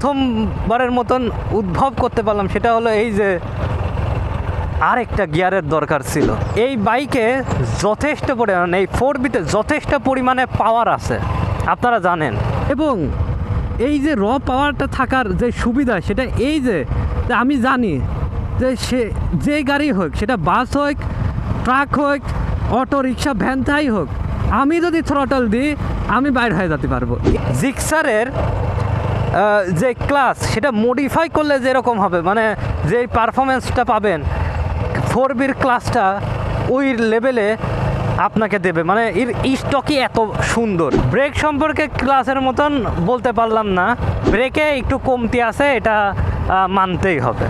প্রথমবারের মতন উদ্ভব করতে পারলাম, সেটা হলো এই যে আরেকটা গিয়ারের দরকার ছিল। এই বাইকে যথেষ্ট পরিমাণ, এই ফোর বিতে যথেষ্ট পরিমাণে পাওয়ার আছে, আপনারা জানেন। এবং এই যে র পাওয়ারটা থাকার যে সুবিধা, সেটা এই যে আমি জানি যে সে, যে গাড়ি হোক, সেটা বাস হোক, ট্রাক হোক, অটো, রিক্সা ভ্যান তাই হোক, আমি যদি থ্রটল দিই, আমি বাইর হয়ে যেতে পারব। জিক্সারের যে ক্লাস সেটা মডিফাই করলে যেরকম হবে মানে যে পারফরমেন্সটা পাবেন ফোর বির ক্লাসটা ওই লেভেলে আপনাকে দেবে। মানে এর স্টকই এত সুন্দর। ব্রেক সম্পর্কে ক্লাসের মতন বলতে পারলাম না। ব্রেকে একটু কমতি আছে, এটা মানতেই হবে।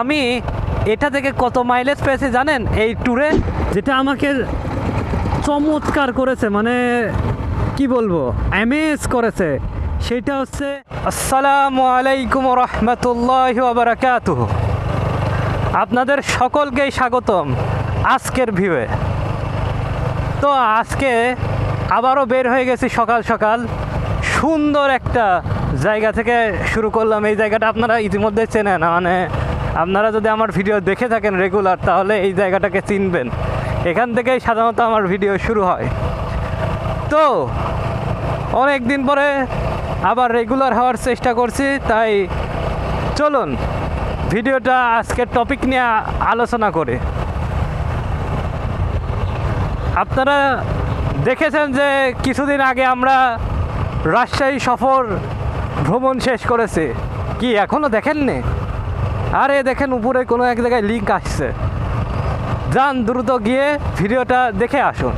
আমি এটা থেকে কত মাইলেজ পেয়েছি জানেন? এই ট্যুরে যেটা আমাকে চমৎকার করেছে মানে কি বলব? অ্যামেজ করেছে। সেটা হচ্ছে, আসসালামু আলাইকুম রহমতুল্লাহ বারাকাতুহ আপনাদের সকলকেই স্বাগতম আজকের ভিউয়ে তো আজকে আবারও বের হয়ে গেছি সকাল সকাল। সুন্দর একটা জায়গা থেকে শুরু করলাম। এই জায়গাটা আপনারা ইতিমধ্যে চেনেন। মানে আপনারা যদি আমার ভিডিও দেখে থাকেন রেগুলার, তাহলে এই জায়গাটাকে চিনবেন। এখান থেকেই সাধারণত আমার ভিডিও শুরু হয়। তো অনেক দিন পরে আবার রেগুলার হওয়ার চেষ্টা করছি, তাই চলুন ভিডিওটা আজকের টপিক নিয়ে আলোচনা করে। আপনারা দেখেছেন যে কিছুদিন আগে আমরা রাজশাহী সফর ভ্রমণ শেষ করেছি, কি এখনও দেখেননি? আরে দেখেন, উপরে কোনো এক জায়গায় লিঙ্ক আসছে। যান দ্রুত গিয়ে ভিডিওটা দেখে আসুন।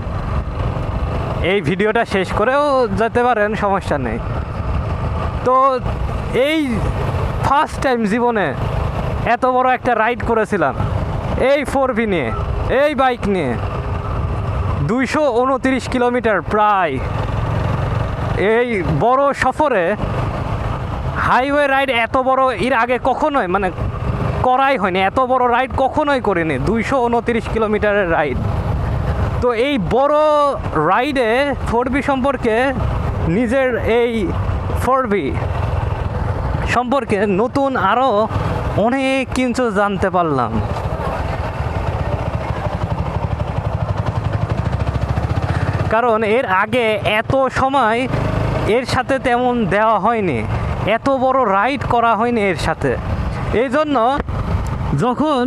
এই ভিডিওটা শেষ করেও যেতে পারেন, সমস্যা নেই। তো এই ফার্স্ট টাইম জীবনে এত বড় একটা রাইড করেছিলাম। এই ফোর ভি নিয়ে, এই বাইক নিয়ে। দুইশো উনতিরিশ কিলোমিটার প্রায়। এই বড় সফরে হাইওয়ে রাইড এত বড় এর আগে কখনোই মানে করাই হয়নি। এত বড় রাইড কখনোই করিনি। দুইশো উনতিরিশ কিলোমিটারের রাইড তো এই বড় রাইডে ফোর বি সম্পর্কে নিজের এই ফোর বি সম্পর্কে নতুন আরও অনেক কিছু জানতে পারলাম। কারণ এর আগে এত সময় এর সাথে তেমন দেওয়া হয়নি, এত বড় রাইড করা হয়নি এর সাথে। এই জন্য যখন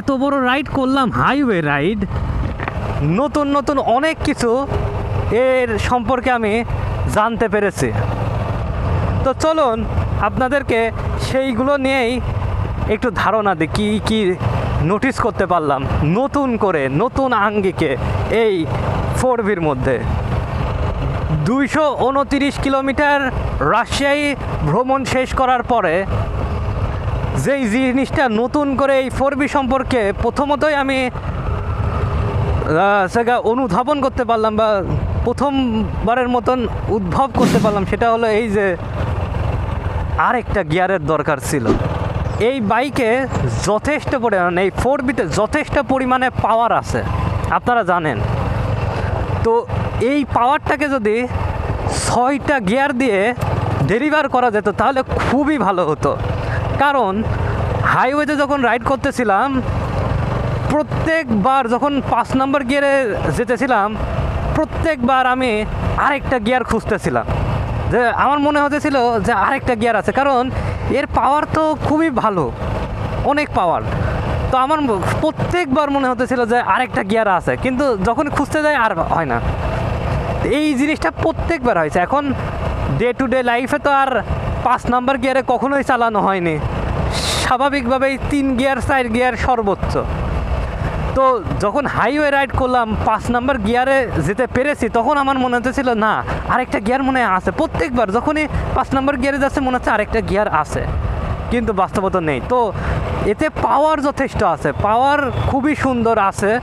এত বড় রাইড করলাম, হাইওয়ে রাইড, নতুন নতুন অনেক কিছু এর সম্পর্কে আমি জানতে পেরেছি। তো চলুন আপনাদেরকে সেইগুলো নিয়েই একটু ধারণা দিই, কী কী নোটিস করতে পারলাম। নতুন করে, নতুন আঙ্গিকে এই ফোর ভির মধ্যে। দুইশো উনতিরিশ কিলোমিটার রাজশাহী ভ্রমণ শেষ করার পরে যেই জিনিসটা নতুন করে এই ফোর বি সম্পর্কে প্রথমতই আমি সেটা অনুধাবন করতে পারলাম বা প্রথমবারের মতন উদ্ভব করতে পারলাম, সেটা হলো এই যে আরেকটা গিয়ারের দরকার ছিল। এই বাইকে যথেষ্ট পরিমাণ, এই ফোর বিতে যথেষ্ট পরিমাণে পাওয়ার আছে, আপনারা জানেন। তো এই পাওয়ারটাকে যদি ছয়টা গিয়ার দিয়ে ডেলিভার করা যেত, তাহলে খুবই ভালো হতো। কারণ হাইওয়েতে যখন রাইড করতেছিলাম, প্রত্যেকবার যখন পাঁচ নম্বর গিয়ারে যেতেছিলাম প্রত্যেকবার আমি আরেকটা গিয়ার খুঁজতেছিলাম। যে আমার মনে হতেছিল যে আরেকটা গিয়ার আছে, কারণ এর পাওয়ার তো খুবই ভালো, অনেক পাওয়ার তো আমার প্রত্যেকবার মনে হতেছিল যে আরেকটা গিয়ার আছে, কিন্তু যখন খুঁজতে যাই আর হয় না। এই জিনিসটা প্রত্যেকবার হয়েছে। এখন ডে টু ডে লাইফে তো আর পাঁচ নাম্বার গিয়ারে কখনোই চালানো হয়নি। স্বাভাবিকভাবেই তিন গিয়ার, চার গিয়ার সর্বোচ্চ। তো যখন হাইওয়ে রাইড করলাম, পাঁচ নাম্বার গিয়ারে যেতে পেরেছি, তখন আমার মনে হতেছিল, না, আরেকটা গিয়ার মনে আছে। প্রত্যেকবার যখনই পাঁচ নাম্বার গিয়ারে যাচ্ছে, মনে হচ্ছে আরেকটা গিয়ার আছে। কিন্তু বাস্তবতা নেই। তো এতে পাওয়ার যথেষ্ট আছে। পাওয়ার খুবই সুন্দর আছে,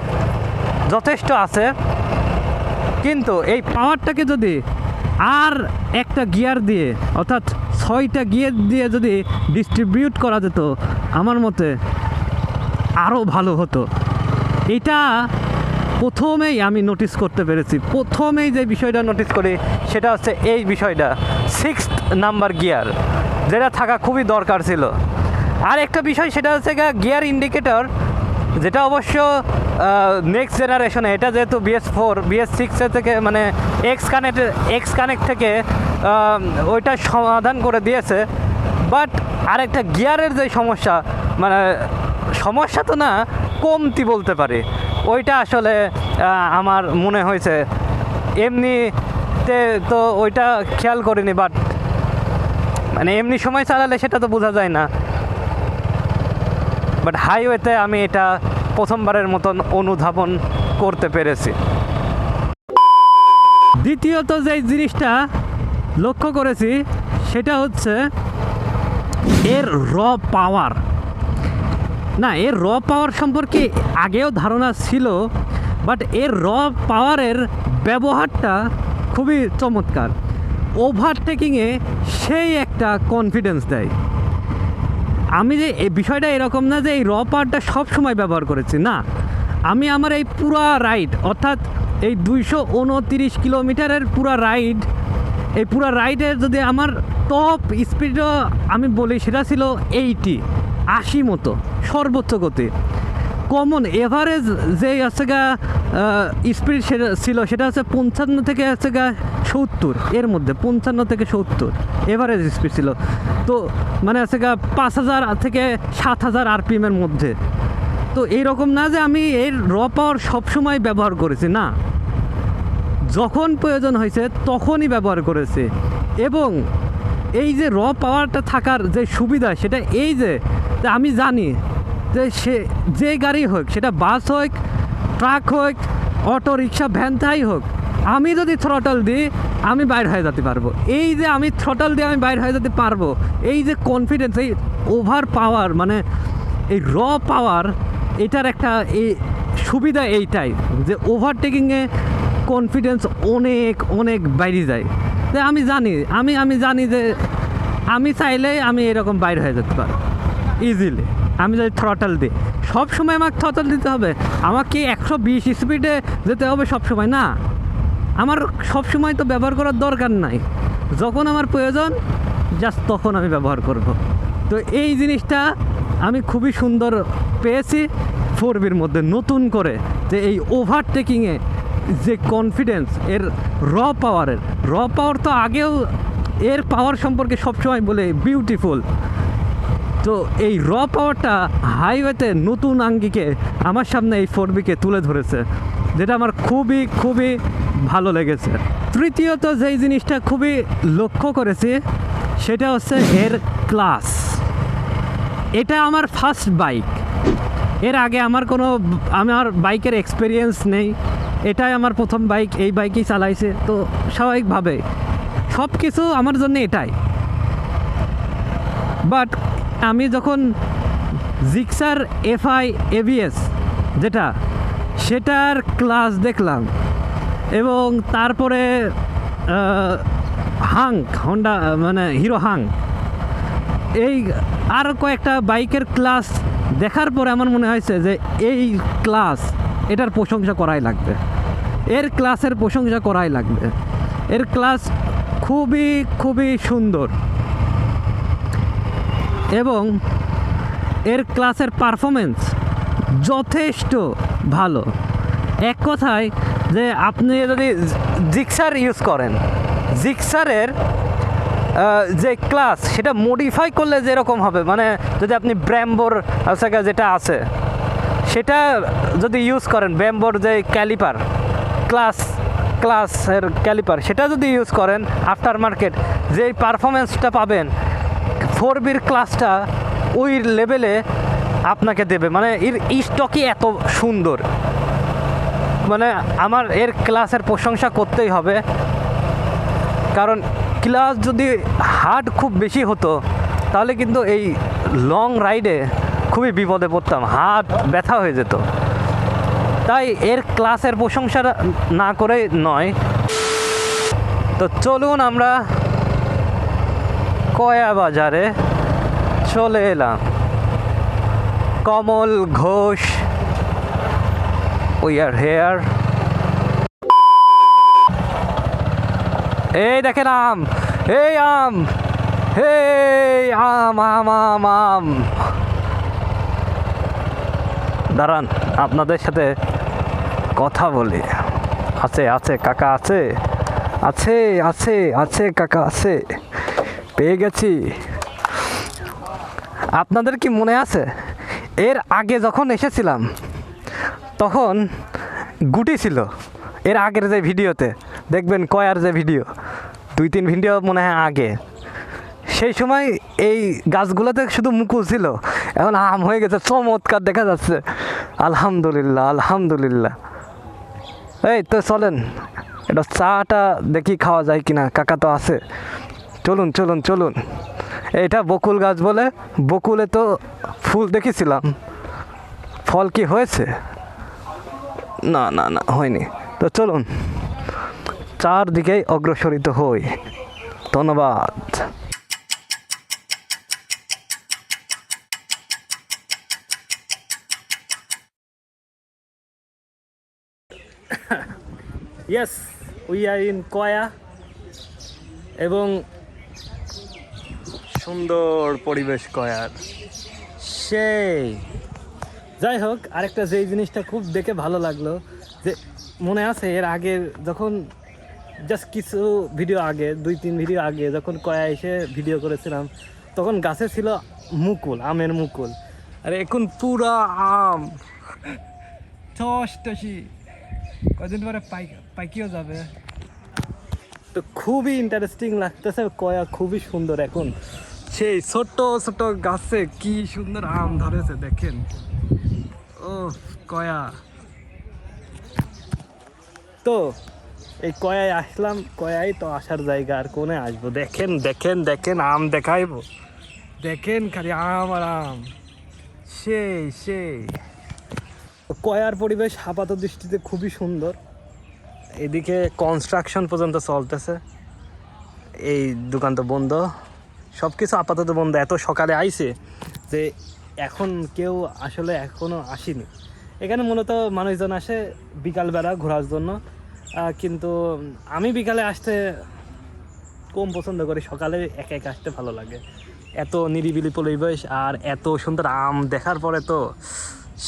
যথেষ্ট আছে। কিন্তু এই পাওয়ারটাকে যদি আর একটা গিয়ার দিয়ে, অর্থাৎ ছয়টা গিয়ার দিয়ে যদি ডিস্ট্রিবিউট করা যেত, আমার মতে আরও ভালো হতো। এটা প্রথমেই আমি নোটিস করতে পেরেছি। প্রথমেই যে বিষয়টা নোটিস করি, সেটা হচ্ছে এই বিষয়টা। সিক্স নাম্বার গিয়ার যেটা থাকা খুবই দরকার ছিল। আর একটা বিষয়, সেটা হচ্ছে গিয়ার ইন্ডিকেটর যেটা অবশ্য নেক্সট জেনারেশনে এটা যেহেতু বিএস ফোর বিএস সিক্সের থেকে মানে এক্স কানেক্ট এক্স কানেক্ট থেকে ওইটা সমাধান করে দিয়েছে। বাট আরেকটা গিয়ারের যে সমস্যা মানে সমস্যা তো না কমতি বলতে পারি। ওইটা আসলে আমার মনে হয়েছে। এমনিতে তো ওইটা খেয়াল করিনি বাট মানে এমনি সময় চালালে সেটা তো বোঝা যায় না। বাট হাইওয়েতে আমি এটা প্রথমবারের মতন অনুধাবন করতে পেরেছি। দ্বিতীয়ত যে জিনিসটা লক্ষ্য করেছি, সেটা হচ্ছে এর র পাওয়ার না এর র পাওয়ার সম্পর্কে আগেও ধারণা ছিল বাট এর র পাওয়ারের ব্যবহারটা খুবই চমৎকার। ওভারটেকিংয়ে সেই একটা কনফিডেন্স দেয়। আমি যে এই বিষয়টা এরকম না যে এই র পাওয়ারটা সব সময় ব্যবহার করেছি, না। আমি আমার এই পুরা রাইড অর্থাৎ এই দুইশো উনতিরিশ কিলোমিটারের পুরা রাইড এই পুরা রাইডের যদি আমার টপ স্পিডও আমি বলি, সেটা ছিল এইটি আশি মতো। সর্বোচ্চ গতি। কমন এভারেজ যে আছে গা স্পিড সেটা ছিল, সেটা হচ্ছে পঞ্চান্ন থেকে আছে গা সত্তর। এর মধ্যে পঞ্চান্ন থেকে সত্তর এভারেজ স্পিড ছিল। তো মানে আছে গা পাঁচ হাজার থেকে সাত হাজার আরপিএমের মধ্যে। তো এইরকম না যে আমি এর র পাওয়ার সবসময় ব্যবহার করেছি, না। যখন প্রয়োজন হয়েছে তখনই ব্যবহার করেছে। এবং এই যে র পাওয়ারটা থাকার যে সুবিধা, সেটা এই যে আমি জানি যে সে, যে গাড়ি হোক, সেটা বাস হোক, ট্রাক হোক, অটো রিক্সা, ভ্যান, তাই হোক, আমি যদি থ্রটল দিই, আমি বাইর হয়ে যেতে পারব। এই যে আমি থ্রটল দিয়ে আমি বাইর হয়ে যেতে পারব, এই যে কনফিডেন্স এই ওভার পাওয়ার মানে এই র পাওয়ার এটার একটা এই সুবিধা এইটাই, যে ওভারটেকিংয়ে কনফিডেন্স অনেক অনেক বাইরে যায়। যে আমি জানি, আমি আমি জানি যে আমি চাইলেই আমি এরকম বাইর হয়ে যেতে পারব ইজিলি আমি যদি থ্রটাল দিই, সব সময় আমাকে থ্রটাল দিতে হবে। আমাকে একশো বিশ স্পিডে যেতে হবে সব সময়, না। আমার সব সময় তো ব্যবহার করার দরকার নাই। যখন আমার প্রয়োজন জাস্ট তখন আমি ব্যবহার করব। তো এই জিনিসটা আমি খুবই সুন্দর পেয়েছি ফোর বির মধ্যে নতুন করে যে এই ওভারটেকিংয়ে যে কনফিডেন্স এর র পাওয়ারের র পাওয়ার তো আগেও এর পাওয়ার সম্পর্কে সবসময় বলে বিউটিফুল তো এই র পাওয়ারটা হাইওয়েতে নতুন আঙ্গিকে আমার সামনে এই ফোর বিকে তুলে ধরেছে, যেটা আমার খুবই খুবই ভালো লেগেছে। তৃতীয়ত যেই জিনিসটা খুবই লক্ষ্য করেছি, সেটা হচ্ছে এর ক্লাস এটা আমার ফার্স্ট বাইক এর আগে আমার কোনো, আমার বাইকের এক্সপিরিয়েন্স নেই। এটাই আমার প্রথম বাইক এই বাইকই চালাইছে। তো স্বাভাবিকভাবে সব কিছু আমার জন্য এটাই। বাট আমি যখন জিক্সার এফআই এবিএস যেটা, সেটার ক্লাস দেখলাম এবং তারপরে হাঙ্ক, হন্ডা মানে হিরো হাঙ্ক, এই আর কয়েকটা বাইকের ক্লাস দেখার পরে আমার মনে হয়েছে যে এই ক্লাস, এটার প্রশংসা করাই লাগবে। এর ক্লাসের প্রশংসা করাই লাগবে। এর ক্লাস খুবই খুবই সুন্দর। এবং এর ক্লাসের পারফরমেন্স যথেষ্ট ভালো। এক কথায় যে আপনি যদি জিক্সার ইউজ করেন, জিক্সারের যে ক্লাস, সেটা মডিফাই করলে যেরকম হবে মানে যদি আপনি ব্র্যাম্বোর যেটা আছে, সেটা যদি ইউজ করেন, ব্র্যাম্বোর যে ক্যালিপার, ক্লাস, ক্লাসের ক্যালিপার, সেটা যদি ইউজ করেন আফটার মার্কেট যে পারফরমেন্সটা পাবেন ফোর বির ক্লাসটা ওই লেভেলে আপনাকে দেবে। মানে এর স্টকই এত সুন্দর। মানে আমার এর ক্লাসের প্রশংসা করতেই হবে। কারণ ক্লাস যদি হার্ড খুব বেশি হতো, তাহলে কিন্তু এই লং রাইডে খুবই বিপদে পড়তাম। হাত ব্যথা হয়ে যেত। তাই এর ক্লাসের প্রশংসা না করে নয়। তো চলুন আমরা কয়া বাজারে চলে এলাম। Kamal Ghosh we are here এই দেখেন আম, এই আম হে আম আম আম আম। দাঁড়ান, আপনাদের সাথে কথা বলি। আছে আছে, কাকা আছে। আছে আছে আছে, কাকা আছে। পেয়ে গেছি। আপনাদের কি মনে আছে? এর আগে যখন এসেছিলাম, তখন গুটি ছিল এর আগের যে ভিডিওতে। দেখবেন কয়ার যে ভিডিও, দুই তিন ভিডিও মনে হয় আগে। সেই সময় এই গাছগুলোতে শুধু মুকুল ছিল। এখন আম হয়ে গেছে, চমৎকার দেখা যাচ্ছে। আলহামদুলিল্লাহ আলহামদুলিল্লাহ। এই তো চলেন, এটা চাটা দেখি খাওয়া যায় কিনা, কাকা তো আছে। চলুন চলুন চলুন। এটা বকুল গাছ বলে, বকুলে তো ফুল দেখেছিলাম। ফল কি হয়েছে? না না না, হয়নি। তো চলুন, চারদিকেই অগ্রসরিত হই। ধন্যবাদ। ইয়েস উই আর ইন কয়া এবং সুন্দর পরিবেশ কয়ার। সেই। যাই হোক, আরেকটা যেই জিনিসটা খুব দেখে ভালো লাগল, যে মনে আছে এর আগে যখন জাস্ট কিছু ভিডিও আগে, দুই, তিন ভিডিও আগে যখন কয়া এসে ভিডিও করেছিলাম, তখন গাছে ছিল মুকুল, আমের মুকুল। আর এখন পুরা আম। টস কদিন পরে পাই পাইকিও যাবে। তো খুবই ইন্টারেস্টিং লাগতেছে, কয়া খুবই সুন্দর এখন। সেই ছোট ছোট গাছে কি সুন্দর আম ধরেছে, দেখেন। ও কয়া। তো, এই কয়ায় আসলাম, কয়াই তো আসার জায়গা, আর কোনে আসব? দেখেন দেখেন দেখেন, আম দেখাইবো। দেখেন খালি আম আর আম। সেই সেই। কয়ার পরিবেশ আপাত দৃষ্টিতে খুবই সুন্দর। এদিকে কনস্ট্রাকশন পর্যন্ত চলতেছে। এই দোকান তো বন্ধ। সব কিছু আপাতত বন্ধ। এত সকালে আইছে যে এখন কেউ আসলে এখনও আসেনি। এখানে মূলত মানুষজন আসে বিকালবেলা ঘোরার জন্য। কিন্তু আমি বিকালে আসতে কম পছন্দ করি, সকালে একা একা আসতে ভালো লাগে। এত নিরিবিলি পরিবেশ আর এত সুন্দর আম দেখার পরে তো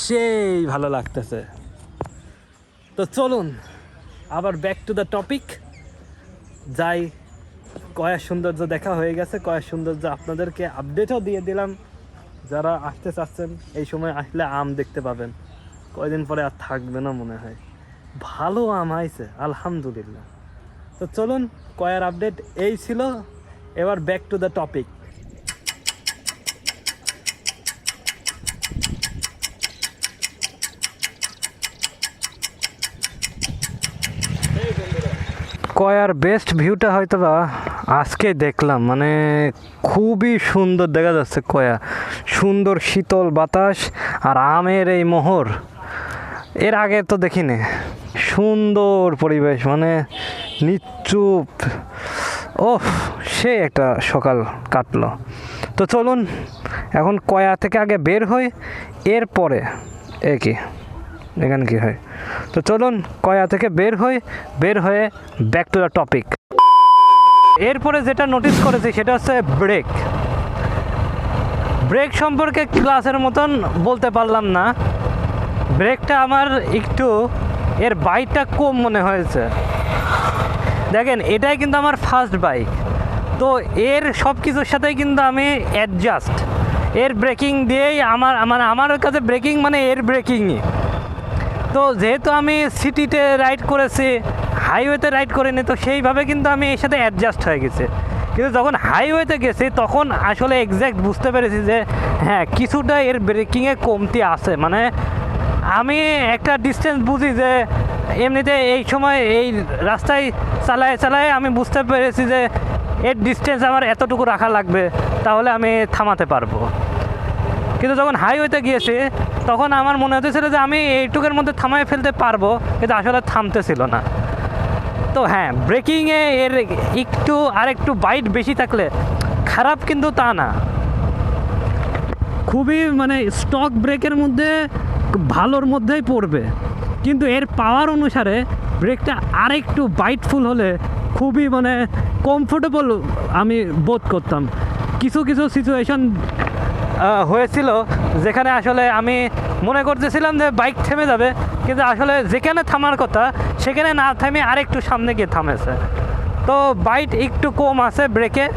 সেই ভালো লাগতেছে। তো চলুন, আবার ব্যাক টু দ্য টপিক যাই কয়েক সৌন্দর্য দেখা হয়ে গেছে, কয়েক সৌন্দর্য আপনাদেরকে আপডেটও দিয়ে দিলাম। যারা আসতে চাচ্ছেন, এই সময় আসলে আম দেখতে পাবেন। কয়দিন পরে আর থাকবে না মনে হয়। ভালো আম আইছে, আলহামদুলিল্লাহ। তো চলুন, কয়ার আপডেট এই ছিল। এবার ব্যাক টু দ্য টপিক কয়ার বেস্ট ভিউটা হয়তো বা আজকে দেখলাম মানে খুবই সুন্দর দেখা যাচ্ছে কয়া। সুন্দর শীতল বাতাস আর আমের এই মোহর। এর আগে তো দেখিনি। সুন্দর পরিবেশ মানে নিচুপ। ও সে একটা সকাল কাটলো। তো চলুন, এখন কয়া থেকে আগে বের হই, এরপরে এ কি এখানে কি হয়? তো চলুন, কয়া থেকে বের হই, বের হয়ে ব্যাক টু দ্য টপিক এরপরে যেটা নোটিস করেছি সেটা হচ্ছে ব্রেক ব্রেক সম্পর্কে ক্লাসের মতন বলতে পারলাম না। ব্রেকটা আমার একটু, এর বাইকটা কম মনে হয়েছে। দেখেন, এটাই কিন্তু আমার ফার্স্ট বাইক তো এর সব কিছুর সাথেই কিন্তু আমি অ্যাডজাস্ট এর ব্রেকিং দিয়েই আমার আমার আমার কাছে ব্রেকিং মানে এর ব্রেকিংই তো যেহেতু আমি সিটিতে রাইড করেছি হাইওয়েতে রাইড করিনি তো সেইভাবে কিন্তু আমি এর সাথে অ্যাডজাস্ট হয়ে গেছে। কিন্তু যখন হাইওয়েতে গেছি, তখন আসলে এক্স্যাক্ট বুঝতে পেরেছি যে হ্যাঁ কিছুটা এর ব্রেকিংয়ে কমতি আছে। মানে আমি একটা ডিস্টেন্স বুঝি যে, এমনিতে এই সময় এই রাস্তায় চালায় চালায় আমি বুঝতে পেরেছি যে, এর ডিস্টেন্স আমার এতটুকু রাখা লাগবে, তাহলে আমি থামাতে পারব। কিন্তু যখন হাইওয়েতে গিয়েছি, তখন আমার মনে হতেছিল যে, আমি এইটুকের মধ্যে থামায় ফেলতে পারব, কিন্তু আসলে থামতেছিল না। তো হ্যাঁ ব্রেকিংয়ে এর একটু আর একটু বাইট বেশি থাকলে খারাপ কিন্তু তা না। খুবই মানে স্টক ব্রেকের মধ্যে ভালোর মধ্যেই পড়বে। কিন্তু এর পাওয়ার অনুসারে ব্রেকটা আরেকটু বাইটফুল হলে খুবই মানে কমফোর্টেবল আমি বোধ করতাম। কিছু কিছু সিচুয়েশন হয়েছিল যেখানে আসলে আমি মনে করতেছিলাম যে বাইক থেমে যাবে, কিন্তু আসলে যেখানে থামার কথা সেখানে না থেমে আরেকটু সামনে গিয়ে থামেছে। তো বাইট একটু কম আছে ব্রেকে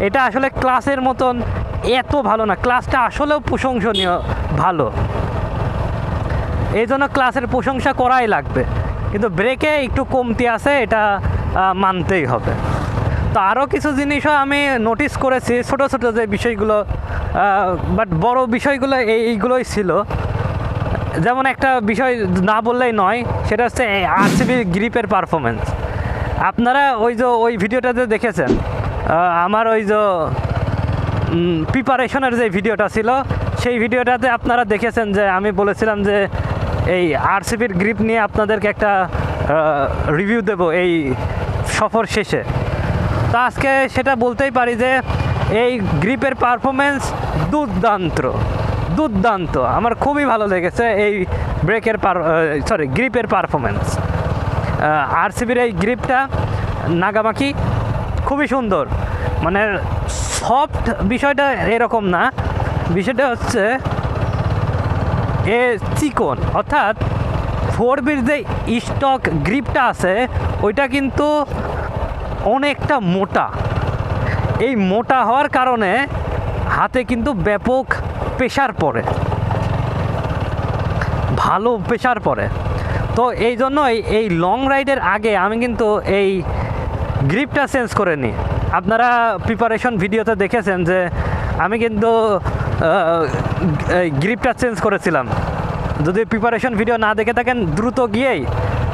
এটা আসলে ক্লাসের মতন এত ভালো না। ক্লাসটা আসলেও প্রশংসনীয় ভালো। এই জন্য ক্লাসের প্রশংসা করাই লাগবে। কিন্তু ব্রেকে একটু কমতি আছে, এটা মানতেই হবে। তো আরও কিছু জিনিসও আমি নোটিস করেছি, ছোট ছোট যে বিষয়গুলো বাট বড় বিষয়গুলো এই- এইগুলোই ছিল। যেমন একটা বিষয় না বললেই নয়, সেটা হচ্ছে আরসিবি গ্রিপের পারফরমেন্স আপনারা ওই যে ওই ভিডিওটাতে দেখেছেন আমার ওই যে প্রিপারেশনের যে ভিডিওটা ছিল, সেই ভিডিওটাতে আপনারা দেখেছেন যে আমি বলেছিলাম যে এই আরসিবির গ্রিপ নিয়ে আপনাদেরকে একটা রিভিউ দেব এই সফর শেষে। তো আজকে সেটা বলতেই পারি যে এই গ্রিপের পারফরমেন্স দুর্দান্ত। দুর্দান্ত। আমার খুবই ভালো লেগেছে এই ব্রেকের পার সরি গ্রিপের পারফরমেন্স আরসিবির এই গ্রিপটা নাগামাকি খুবই সুন্দর। মানে সফট বিষয়টা এরকম না। বিষয়টা হচ্ছে এ চিকন। অর্থাৎ ফোর বির যে স্টক গ্রিপটা আছে, ওইটা কিন্তু অনেকটা মোটা। এই মোটা হওয়ার কারণে হাতে কিন্তু ব্যাপক প্রেশার পড়ে ভালো প্রেশার পড়ে তো এই জন্যই এই লং রাইডের আগে আমি কিন্তু এই গ্রিপটা চেঞ্জ করে নিই। আপনারা প্রিপারেশন ভিডিওতে দেখেছেন যে আমি কিন্তু গ্রিপটা চেঞ্জ করেছিলাম। যদি প্রিপারেশন ভিডিও না দেখে থাকেন, দ্রুত গিয়েই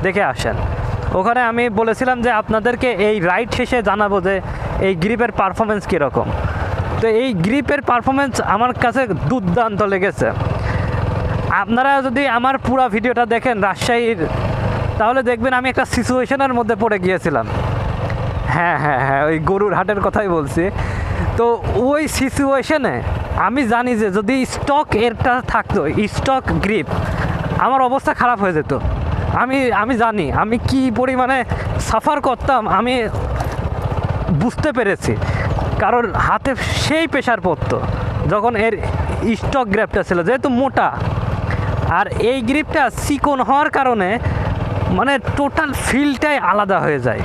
দেখে আসেন। ওখানে আমি বলেছিলাম যে আপনাদেরকে এই রাইড শেষে জানাব যে এই গ্রিপের পারফরমেন্স কীরকম। তো এই গ্রিপের পারফরমেন্স আমার কাছে দুর্দান্ত লেগেছে। আপনারা যদি আমার পুরো ভিডিওটা দেখেন রাজশাহীর, তাহলে দেখবেন আমি একটা সিচুয়েশনের মধ্যে পড়ে গিয়েছিলাম। হ্যাঁ হ্যাঁ হ্যাঁ ওই গরুর হাটের কথাই বলছি। তো ওই সিচুয়েশনে আমি জানি যে যদি স্টক এরটা থাকতো স্টক গ্রিপ আমার অবস্থা খারাপ হয়ে যেত। আমি আমি জানি, আমি কি পরিমাণে সাফার করতাম আমি বুঝতে পেরেছি। কারণ হাতে সেই প্রেশার পড়তো যখন এর স্টক গ্রিপটা ছিল, যেহেতু মোটা, আর এই গ্রিপটা চিকন হওয়ার কারণে মানে টোটাল ফিলটাই আলাদা হয়ে যায়।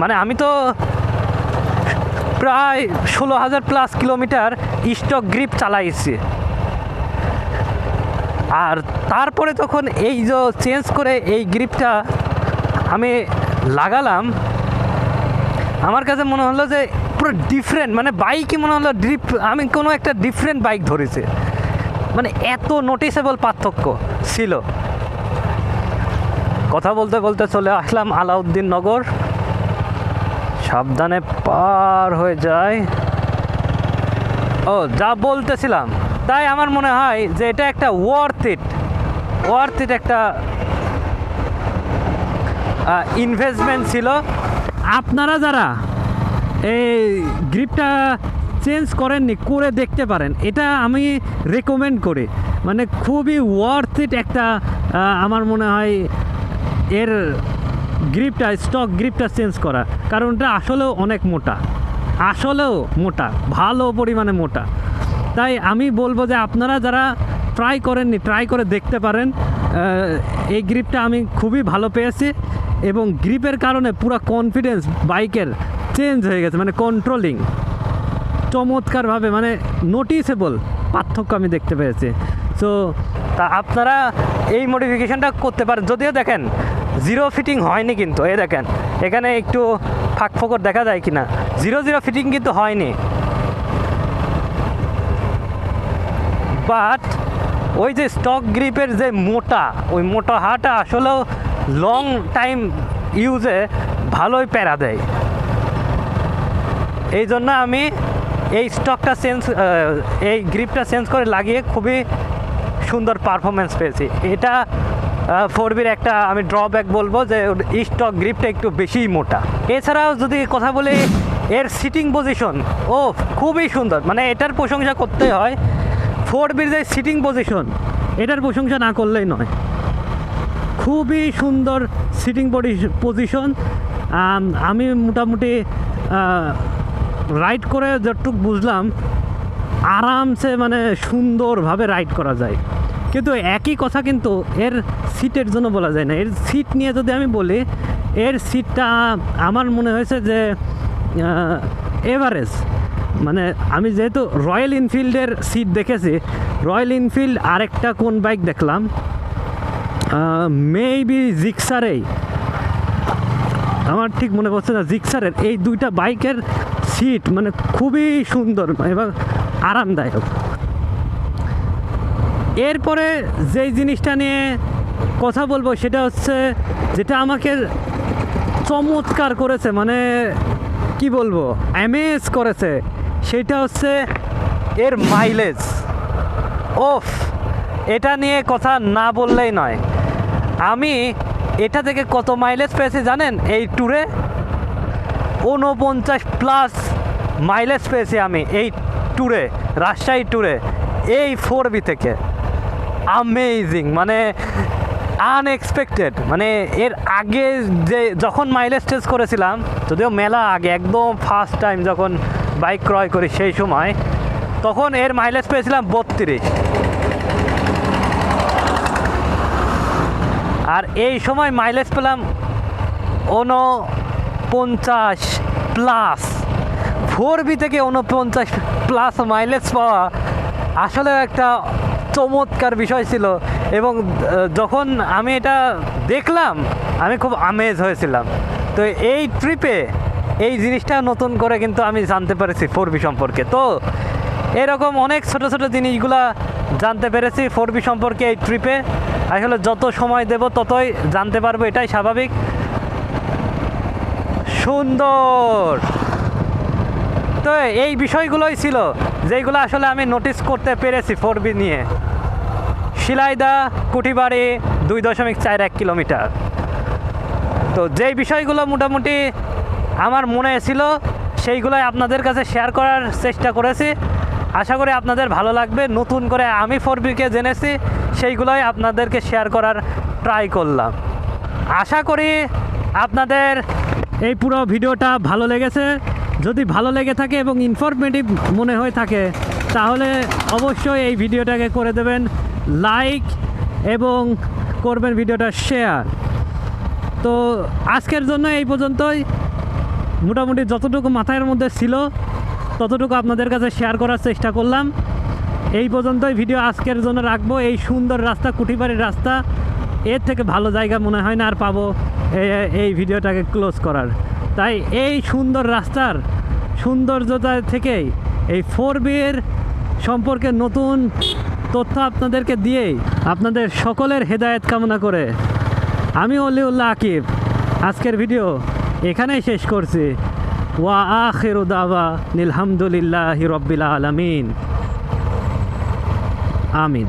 মানে আমি তো প্রায় ষোলো হাজার প্লাস কিলোমিটার স্টক গ্রিপ চালাইছি। আর তারপরে তখন এই যে চেঞ্জ করে এই গ্রিপটা আমি লাগালাম, আমার কাছে মনে হলো যে পুরো ডিফারেন্ট মানে বাইকই মনে হলো ডিপ আমি কোনো একটা ডিফারেন্ট বাইক ধরেছি। মানে এত নোটিসেবল পার্থক্য ছিল। কথা বলতে বলতে চলে আসলাম আলাউদ্দিন নগর। সাবধানে পার হয়ে যায়। ও, যা বলতেছিলাম, তাই আমার মনে হয় যে এটা একটা ওয়ার্থ ইট ওয়ার্থ ইট একটা ইনভেস্টমেন্ট ছিল। আপনারা যারা এই গ্রিপটা চেঞ্জ করেননি, করে দেখতে পারেন। এটা আমি রেকমেন্ড করি। মানে খুবই ওয়ার্থ ইট একটা আমার মনে হয় এর গ্রিপটা স্টক গ্রিপটা চেঞ্জ করা। কারণ এটা আসলেও অনেক মোটা। আসলেও মোটা। ভালো পরিমাণে মোটা। তাই আমি বলব যে আপনারা যারা ট্রাই করেননি ট্রাই করে দেখতে পারেন। এই গ্রিপটা আমি খুবই ভালো পেয়েছি এবং গ্রিপের কারণে পুরো কনফিডেন্স বাইকের চেঞ্জ হয়ে গেছে মানে কন্ট্রোলিং চমৎকারভাবে মানে নোটিসেবল পার্থক্য আমি দেখতে পেয়েছি। সো তা আপনারা এই মডিফিকেশনটা করতে পারেন। যদিও দেখেন জিরো ফিটিং হয়নি কিন্তু এ দেখেন, এখানে একটু ফাঁক ফোকর দেখা যায় কি না জিরো জিরো ফিটিং কিন্তু হয়নি। বাট ওই যে স্টক গ্রিপের যে মোটা, ওই মোটা হাটা আসলেও লং টাইম ইউজে ভালোই প্যারা দেয়। এই জন্য আমি এই স্টকটা চেঞ্জ এই গ্রিপটা চেঞ্জ করে লাগিয়ে খুবই সুন্দর পারফরমেন্স পেয়েছি। এটা ফোর বির একটা আমি ড্রব্যাক বলব যে স্টক গ্রিপটা একটু বেশিই মোটা। এছাড়াও যদি কথা বলি, এর সিটিং পজিশন ও, খুবই সুন্দর। মানে এটার প্রশংসা করতে হয়। ফোর বির যে সিটিং পজিশন এটার প্রশংসা না করলেই নয়। খুবই সুন্দর সিটিং পজিশন আমি মোটামুটি রাইড করে যতটুকু বুঝলাম, আরামসে মানে সুন্দরভাবে রাইড করা যায়। কিন্তু একই কথা কিন্তু এর সিটের জন্য বলা যায় না। এর সিট নিয়ে যদি আমি বলি, এর সিটটা আমার মনে হয়েছে যে এভারেজ মানে আমি যেহেতু রয়্যাল এনফিল্ডের সিট দেখেছি রয়্যাল এনফিল্ড আরেকটা কোন বাইক দেখলাম? মেবি জিক্সারেই আমার ঠিক মনে পড়ছে না জিক্সারের এই দুইটা বাইকের সিট মানে খুবই সুন্দর এবং আরামদায়ক। এরপরে যেই জিনিসটা নিয়ে কথা বলব সেটা হচ্ছে যেটা আমাকে চমৎকার করেছে মানে কি বলব অ্যামেজ করেছে। সেটা হচ্ছে এর মাইলেজ ওফ, এটা নিয়ে কথা না বললেই নয়। আমি এটা থেকে কত মাইলেজ পেয়েছি জানেন? এই ট্যুরে ঊনপঞ্চাশ প্লাস মাইলেজ পেয়েছি আমি এই ট্যুরে রাজশাহী ট্যুরে এই ফোর বি থেকে। আমেজিং মানে আনএক্সপেক্টেড মানে এর আগে যে, যখন মাইলেজ টেস্ট করেছিলাম, যদিও মেলা আগে, একদম ফার্স্ট টাইম যখন বাইক ক্রয় করি সেই সময়, তখন এর মাইলেজ পেয়েছিলাম বত্রিশ। আর এই সময় মাইলেজ পেলাম ঊনপঞ্চাশ প্লাস ফোর বি থেকে ঊনপঞ্চাশ প্লাস মাইলেজ পাওয়া আসলে একটা চমৎকার বিষয় ছিল এবং যখন আমি এটা দেখলাম, আমি খুব আমেজ হয়েছিলাম। তো এই ট্রিপে এই জিনিসটা নতুন করে কিন্তু আমি জানতে পেরেছি ফোর বি সম্পর্কে। তো এরকম অনেক ছোট ছোট জিনিসগুলা জানতে পেরেছি ফোর বি সম্পর্কে এই ট্রিপে আসলে যত সময় দেব, ততই জানতে পারব, এটাই স্বাভাবিক। সুন্দর! তো এই বিষয়গুলোই ছিল যেগুলো আসলে আমি নোটিস করতে পেরেছি ফোর বি নিয়ে। শিলাইদা, কুঠিবাড়ি দুই দশমিক চার এক কিলোমিটার। তো যেই বিষয়গুলো মোটামুটি আমার মনে ছিল, সেইগুলোই আপনাদের কাছে শেয়ার করার চেষ্টা করেছি। আশা করি আপনাদের ভালো লাগবে। নতুন করে আমি ফোর বিকে জেনেছি, সেইগুলোই আপনাদেরকে শেয়ার করার ট্রাই করলাম। আশা করি আপনাদের এই পুরো ভিডিওটা ভালো লেগেছে। যদি ভালো লেগে থাকে এবং ইনফরমেটিভ মনে হয়ে থাকে, তাহলে অবশ্যই এই ভিডিওটাকে করে দেবেন লাইক এবং করবেন ভিডিওটা শেয়ার তো আজকের জন্য এই পর্যন্তই। মোটামুটি যতটুকু মাথার মধ্যে ছিল, ততটুকু আপনাদের কাছে শেয়ার করার চেষ্টা করলাম। এই পর্যন্তই ভিডিও আজকের জন্য রাখব। এই সুন্দর রাস্তা কুঠিবাড়ির রাস্তা, এর থেকে ভালো জায়গা মনে হয় না আর পাবো এই ভিডিওটাকে ক্লোজ করার। তাই এই সুন্দর রাস্তার সৌন্দর্যতা থেকেই এই ফোর বিয়ের সম্পর্কে নতুন তথ্য আপনাদেরকে দিয়েই আপনাদের সকলের হেদায়েত কামনা করে। আমি অলিউল্লাহ আকিব। আজকের ভিডিও এখানেই শেষ করছি। ওয়া আখিরু দাওয়া নিলহামদুলিল্লাহি রব্বিল আলামিন। আমিন।